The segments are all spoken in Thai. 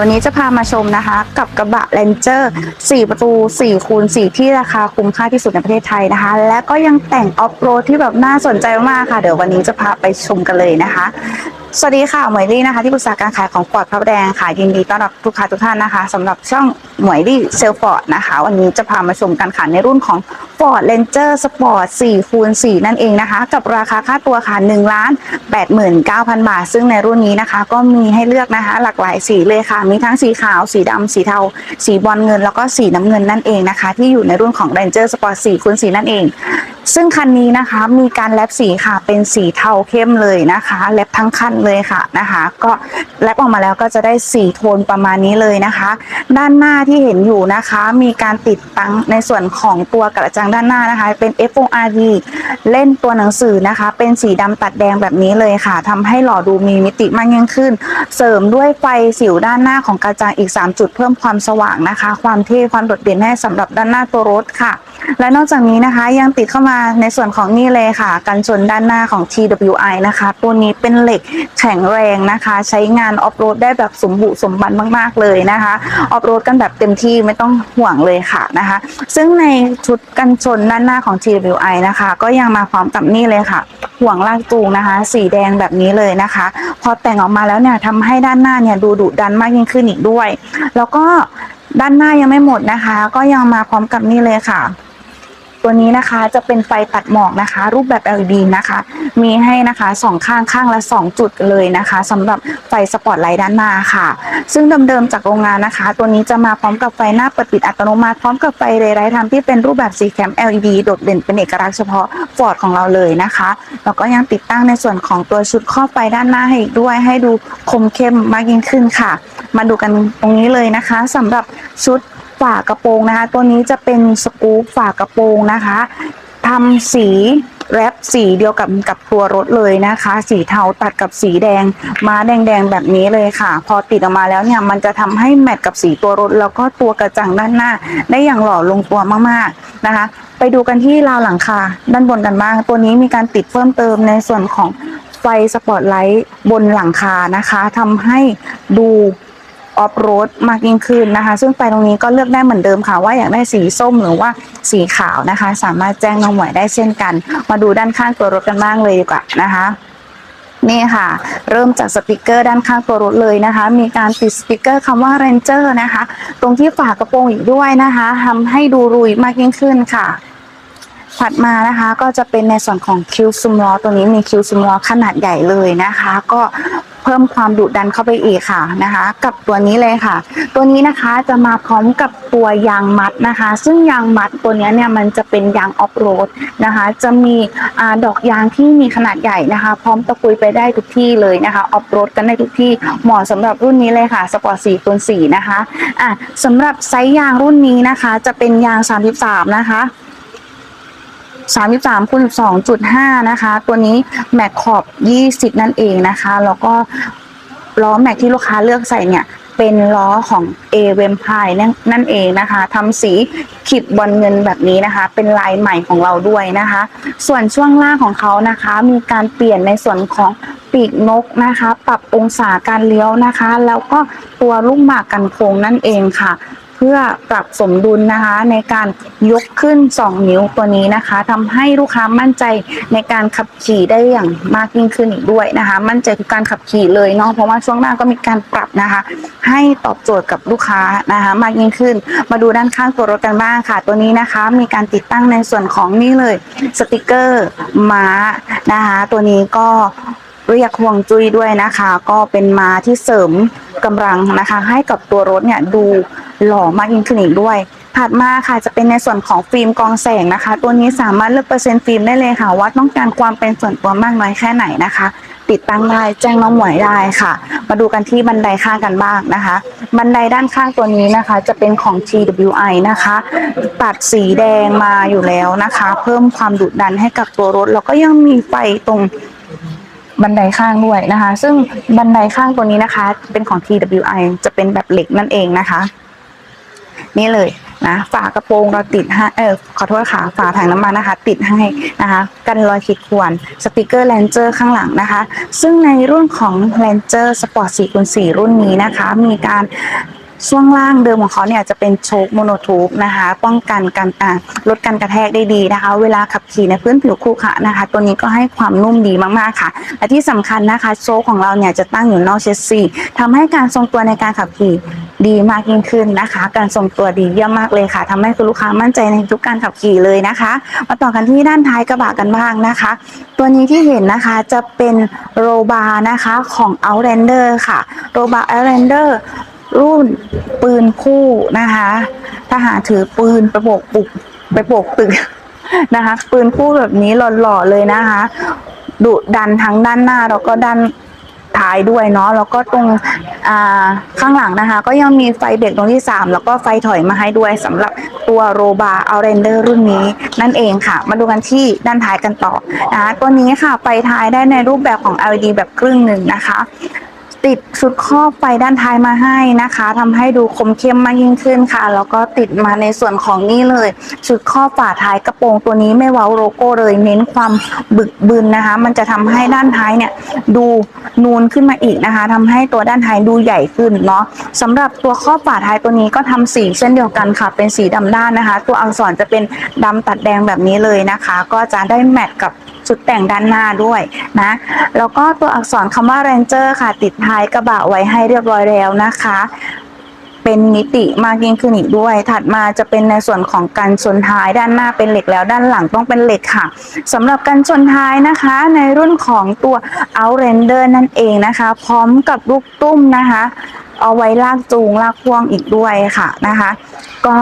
ยววันนี้จะพามาชมนะคะ กับกระบะเ r นเจอร์4ประตู4คูณ4ที่ราคาคุ้มค่าที่สุดในประเทศไทยนะคะ และก็ยังแต่งออฟโรดที่แบบน่าสนใจมากค่ะ เดี๋ยววันนี้จะพาไปชมกันเลยนะคะ สวัสดีค่ะ หมวยลี่นะคะ ที่ปรึกษาการขายของฟอร์ดพระแดงค่ะ ยินดีต้อนรับลูกค้าทุกท่านนะคะสำหรับช่องหมวยลี่เซลฟอร์ดนะคะ วันนี้จะพามาชมกันค่ะในรุ่นของ Ford Ranger Sport 4คูณ4นั่นเองนะคะ กับราคาค่าตัวค่ะ1ล้าน89,000 บาท ซึ่งในรุ่นนี้นะคะ ก็มีให้เลือกนะคะ หลากหลายสีเลยค่ะ มีทั้งสีขาว สีดำสีเทา สีบอลเงิน แล้วก็สีน้ำเงินนั่นเองนะคะ ที่อยู่ในรุ่นของ Ranger Sport 4คูณ4นั่นเอง ซึ่งคันนี้นะคะมีการแลบสีค่ะ เป็นสีเทาเข้มเลยนะคะ แลบทั้งคันเลยค่ะนะคะ ก็แลบออกมาแล้วก็จะได้สีโทนประมาณนี้เลยนะคะ ด้านหน้าที่เห็นอยู่นะคะ มีการติดตั้งในส่วนของตัวกระจังด้านหน้านะคะ เป็น FORD เล่นตัวหนังสือนะคะ เป็นสีดำตัดแดงแบบนี้เลยค่ะทำให้หล่อดูมีมิติมากยิ่งขึ้น เสริมด้วยไฟสิวด้านหน้าของกระจังอีก 3 จุดเพิ่มความสว่างนะคะ ความเท่ความโดดเด่นให้สำหรับด้านหน้าตัวรถค่ะ และนอกจากนี้นะคะยังติดเข้ามาในส่วนของนี่เลยค่ะกันชนด้านหน้าของ TWI นะคะ ตัวนี้เป็นเหล็กแข็งแรงนะคะ ใช้งานออฟโรดได้แบบสมบุกสมบันมากๆเลยนะคะออฟโรดกันแบบเต็มที่ไม่ต้องห่วงเลยค่ะนะคะ ซึ่งในชุดกันชนด้านหน้าของ TWI นะคะ ก็ยังมาพร้อมกับนี่เลยค่ะ ห่วงลากจูงนะคะ สีแดงแบบนี้เลยนะคะ พอแต่งออกมาแล้วเนี่ยทำให้ด้านหน้าเนี่ยดูดุดันมากยิ่งขึ้นอีกด้วย แล้วก็ด้านหน้ายังไม่หมดนะคะ ก็ยังมาพร้อมกับนี่เลยค่ะ ตัวนี้นะคะจะเป็นไฟตัดหมอกนะคะ รูปแบบ LED นะคะ มีให้นะคะสองข้างข้างละ 2 จุดเลยนะคะสำหรับไฟสปอตไลท์ด้านหน้าค่ะ ซึ่งเดิมๆจากโรงงานนะคะ ตัวนี้จะมาพร้อมกับไฟหน้าเปิดปิดอัตโนมัติพร้อมกับไฟเรย์ไรท์ทำที่เป็นรูปแบบสีแคม LED โดดเด่นเป็นเอกลักษณ์เฉพาะฟอร์ดของเราเลยนะคะแล้วก็ยังติดตั้งในส่วนของตัวชุดครอบไฟด้านหน้าให้อีกด้วย ให้ดูคมเข้มมากยิ่งขึ้นค่ะ มาดูกันตรงนี้เลยนะคะสำหรับชุด ฝากระโปรงนะคะ ตัวนี้จะเป็นสกู๊ปฝากระโปรงนะคะทำสีแรปสีเดียวกับกับตัวรถเลยนะคะ สีเทาตัดกับสีแดงมาแดงๆแบบนี้เลยค่ะ พอติดออกมาแล้วเนี่ยมันจะทำให้แมทกับสีตัวรถ แล้วก็ตัวกระจังด้านหน้า ได้อย่างหล่อลงตัวมากๆนะคะ ไปดูกันที่ราวหลังคาด้านบนกันบ้าง ตัวนี้มีการติดเพิ่มเติมในส่วนของไฟสปอตไลท์บนหลังคานะคะทำให้ดู ออฟโรดมากยิ่งขึ้นนะคะ ซึ่งไฟตรงนี้ก็เลือกได้เหมือนเดิมค่ะ ว่าอยากได้สีส้มหรือว่าสีขาวนะคะ สามารถแจ้งน้องหมวยได้เช่นกัน มาดูด้านข้างตัวรถกันบ้างเลยดีกว่านะคะนี่ค่ะ เริ่มจากสติกเกอร์ด้านข้างตัวรถเลยนะคะ มีการติดสติกเกอร์คำว่า Ranger นะคะ ตรงที่ฝากระโปรงอีกด้วยนะคะทำให้ดูรุยมากยิ่งขึ้นค่ะ ถัดมานะคะก็จะเป็นในส่วนของคิวซูมล้อตัวนี้มีคิวซูมล้อขนาดใหญ่เลยนะคะ ก็ เพิ่มความดุดันเข้าไปอีกค่ะนะคะ กับตัวนี้เลยค่ะ ตัวนี้นะคะจะมาพร้อมกับตัวยางมัดนะคะ ซึ่งยางมัดตัวนี้เนี่ยมันจะเป็นยางออฟโรดนะคะ จะมีอดอกยางที่มีขนาดใหญ่นะคะ พร้อมตะกุยไปได้ทุกที่เลยนะคะออฟโรดกันได้ทุกที่เหมาะสำหรับรุ่นนี้เลยค่ะสปอร์ต4คูณ4นะคะอะสำหรับไซส์ยางรุ่นนี้นะคะ จะเป็นยาง 33 นะคะ 33คูณ12.5 นะคะ ตัวนี้แม็กขอบ 20 นั่นเองนะคะ แล้วก็ล้อแม็กที่ลูกค้าเลือกใส่เนี่ย เป็นล้อของ A w e m p i r e นั่นเองนะคะทำสีขีดบอลเงินแบบนี้นะคะ เป็นลายใหม่ของเราด้วยนะคะ ส่วนช่วงล่างของเขานะคะ มีการเปลี่ยนในส่วนของปีกนกนะคะ ปรับองศาการเลี้ยวนะคะ แล้วก็ตัวลูกหมากกันโค้งนั่นเองค่ะ พื่อปรับสมดุลนะคะ ในการยกขึ้น 2 นิ้วตัวนี้นะคะทำให้ลูกค้ามั่นใจในการขับขี่ได้อย่างมากยิ่งขึ้นอีกด้วยนะคะ มั่นใจทุกการขับขี่เลยเนาะเพราะว่าช่วงหน้าก็มีการปรับนะคะ ให้ตอบโจทย์กับลูกค้านะคะ มากยิ่งขึ้น มาดูด้านข้างตัวรถกันบ้างค่ะ ตัวนี้นะคะ มีการติดตั้งในส่วนของนี่เลยสติกเกอร์ม้านะคะ ตัวนี้ก็เรียกห่วงจุ้ยด้วยนะคะ ก็เป็นมาที่เสริมกำลังนะคะ ให้กับตัวรถเนี่ยดู หล่อมากยิ่งขึ้นอีกด้วย ถัดมาค่ะจะเป็นในส่วนของฟิล์มกองแสงนะคะ ตัวนี้สามารถเลือกเปอร์เซ็นต์ฟิล์มได้เลยค่ะ ว่าต้องการความเป็นส่วนตัวมากน้อยแค่ไหนนะคะ ติดตั้งได้แจ้งน้องหมวยได้ค่ะ มาดูกันที่บันไดข้างกันบ้างนะคะ บันไดด้านข้างตัวนี้นะคะ จะเป็นของ TWI นะคะ ตัดสีแดงมาอยู่แล้วนะคะ เพิ่มความดุดันให้กับตัวรถแล้วก็ยังมีไฟตรงบันไดข้างด้วยนะคะ ซึ่งบันไดข้างตัวนี้นะคะ เป็นของ TWI จะเป็นแบบเหล็กนั่นเองนะคะ นี่เลยนะฝากระโปรงเราติดให้เออขอโทษค่ะฝาถังน้ำมันนะคะ ติดให้นะคะ กันรอยขีดข่วนสติกเกอร์แลนเจอร์ข้างหลังนะคะ ซึ่งในรุ่นของ Ranger Sport 4คูณ4รุ่นนี้นะคะ มีการช่วงล่างเดิมของเขาเนี่ยจะเป็นโชคโมโนทูบนะคะ ป้องกันการอ่าลดการกระแทกได้ดีนะคะ เวลาขับขี่ในพื้นผิวคู่ขะนะคะ ตัวนี้ก็ให้ความนุ่มดีมากๆค่ะ และที่สำคัญนะคะ โชคของเราเนี่ยจะตั้งอยู่นอกเชสซีทำให้การทรงตัวในการขับขี่ ดีมากยิ่งขึ้นนะคะ การทรงตัวดีเยี่ยมมากเลยค่ะทำให้คุณลูกค้ามั่นใจในทุกการขับขี่เลยนะคะ มาต่อกันที่ด้านท้ายกระบะกันบ้างนะคะ ตัวนี้ที่เห็นนะคะจะเป็นโรบานะคะของ Outlander ค่ะโรบา Outlander รุ่นปืนคู่นะคะทหารถือปืนไปโบกปุกไปโบกตึกนะคะ ปืนคู่แบบนี้หล่อๆเลยนะคะดุดันทั้งด้านหน้าแล้วก็ด้าน ท้ายด้วยเนาะแล้วก็ตรงข้างหลังนะคะ ก็ยังมีไฟเบรกตรงที่ 3 แล้วก็ไฟถอยมาให้ด้วยสำหรับตัวโรบาเอาเรนเดอร์รุ่นนี้นั่นเองค่ะ มาดูกันที่ด้านท้ายกันต่อนะคะตัวนี้ค่ะไฟท้ายได้ในรูปแบบของ LED แบบครึ่งหนึ่งนะคะ ติดชุดครอบไฟด้านท้ายมาให้นะคะทำให้ดูคมเข้มมากยิ่งขึ้นค่ะ แล้วก็ติดมาในส่วนของนี่เลย ชุดครอบฝาท้ายกระโปรงตัวนี้ไม่เว้าโลโก้เลย เน้นความบึกบึนนะคะ มันจะทำให้ด้านท้ายเนี่ยดูนูนขึ้นมาอีกนะคะทำให้ตัวด้านท้ายดูใหญ่ขึ้นเนาะสำหรับตัวครอบฝาท้ายตัวนี้ก็ทำสีเช่นเดียวกันค่ะ เป็นสีดำด้านนะคะ ตัวอักษรจะเป็นดำตัดแดงแบบนี้เลยนะคะ ก็จะได้แมทกับ ชุดแต่งด้านหน้าด้วยนะแล้วก็ตัวอักษรคำว่า Ranger ค่ะ ติดท้ายกระบะไว้ให้เรียบร้อยแล้วนะคะ เป็นมิติมากยิ่งขึ้นอีกด้วย ถัดมาจะเป็นในส่วนของการชนท้ายด้านหน้าเป็นเหล็กแล้วด้านหลังต้องเป็นเหล็กค่ะสำหรับการชนท้ายนะคะ ในรุ่นของตัว Outrender นั่นเองนะคะ พร้อมกับลูกตุ้มนะคะ เอาไว้ลากจูงลากพ่วงอีกด้วยค่ะนะคะ ก็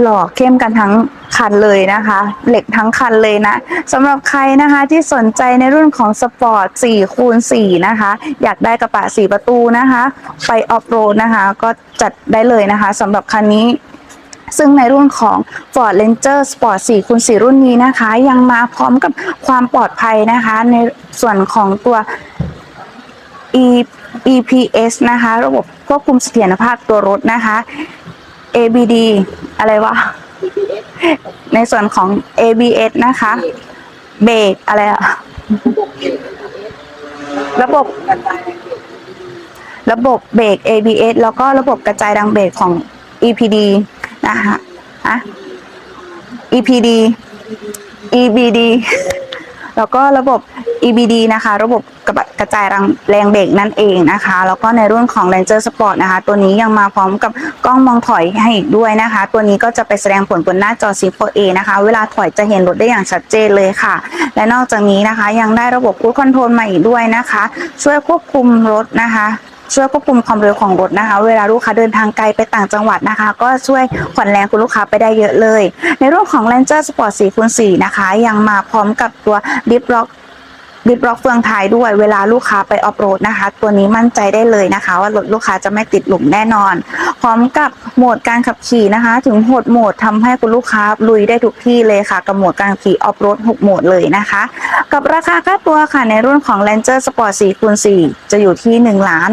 หล่อเข้มกันทั้งคันเลยนะคะ เหล็กทั้งคันเลยนะสำหรับใครนะคะที่สนใจในรุ่นของสปอร์ต4คูณ4นะคะ อยากได้กระบะ4ประตูนะคะ ไปออฟโรดนะคะ ก็จัดได้เลยนะคะสำหรับคันนี้ซึ่งในรุ่นของ Ford Ranger Sport 4คูณ4รุ่นนี้นะคะ ยังมาพร้อมกับความปลอดภัยนะคะ ในส่วนของตัว EPS นะคะ ระบบควบคุมเสถียรภาพตัวรถนะคะ ABD อะไรวะ ในส่วนของ ABS นะคะ เบรกอะไรอะระบบ ระบบเบรก ABS แล้วก็ระบบกระจายแรงเบรกของ EPD นะคะอะ EPD EBD แล้วก็ระบบ EBD นะคะ ระบบกระกระจายแรงแรงเบรกนั่นเองนะคะ แล้วก็ในรุ่นของ Ranger Sport นะคะ ตัวนี้ยังมาพร้อมกับกล้องมองถอยให้อีกด้วยนะคะ ตัวนี้ก็จะไปแสดงผลบนหน้าจอ C4A นะคะ เวลาถอยจะเห็นรถได้อย่างชัดเจนเลยค่ะ และนอกจากนี้นะคะ ยังได้ระบบ Cruise Control มาอีกด้วยนะคะ ช่วยควบคุมรถนะคะ ช่วยควบคุมความเร็วของรถนะคะ เวลาลูกค้าเดินทางไกลไปต่างจังหวัดนะคะ ก็ช่วยผ่อนแรงคุณลูกค้าไปได้เยอะเลย ในรุ่นของ Ranger Sport 4คูณ4นะคะ ยังมาพร้อมกับตัว Deep Lock ดิบล็อกเฟืองท้ายด้วยเวลาลูกค้าไปออฟโรดนะคะ ตัวนี้มั่นใจได้เลยนะคะ ว่ารถลูกค้าจะไม่ติดหลุมแน่นอน พร้อมกับโหมดการขับขี่นะคะ ถึงหดโหมดทำให้คุณลูกค้าลุยได้ทุกที่เลยค่ะ กับโหมดการขี่ออฟโรด6โหมดเลยนะคะ กับราคาค่าตัวค่ะในรุ่นของ Ranger Sport 4คูณ4จะอยู่ที่ 1 ล้าน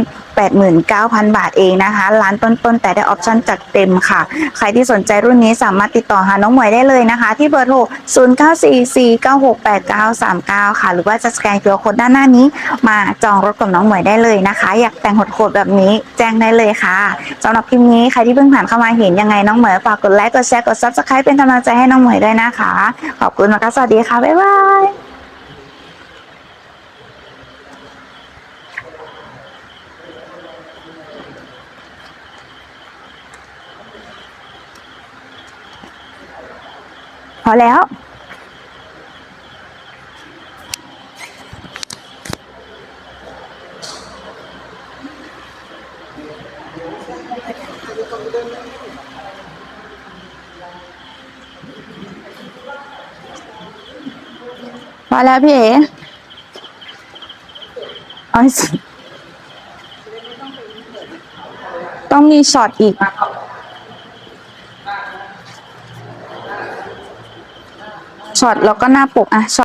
89,000 บาทเองนะคะ ร้านต้นๆ แต่ได้ออปชั่นจัดเต็มค่ะ ใครที่สนใจรุ่นนี้สามารถติดต่อหาน้องหมวยได้เลยนะคะ ที่เบอร์โทร 0944968939 ค่ะ หรือว่าจะสแกนเคอร์โคดด้านหน้านี้ มาจองรถกับน้องหมวยได้เลยนะคะ อยากแต่งโหดๆแบบนี้แจ้งได้เลยค่ะสำหรับคลิปนี้ใครที่เพิ่งผ่านเข้ามาเห็นยังไงน้องหมวยฝากกดไลค์กดแชร์กด Subscribe เป็นกำลังใจให้น้องหมวยด้วยนะคะ ขอบคุณมากค่ะสวัสดีค่ะบ๊ายบาย อแล้ว พอแล้วพี่เอ๋เอาให้สุดต้องมีช็อตอีก ช็อตแล้วก็หน้าปกอะช็อต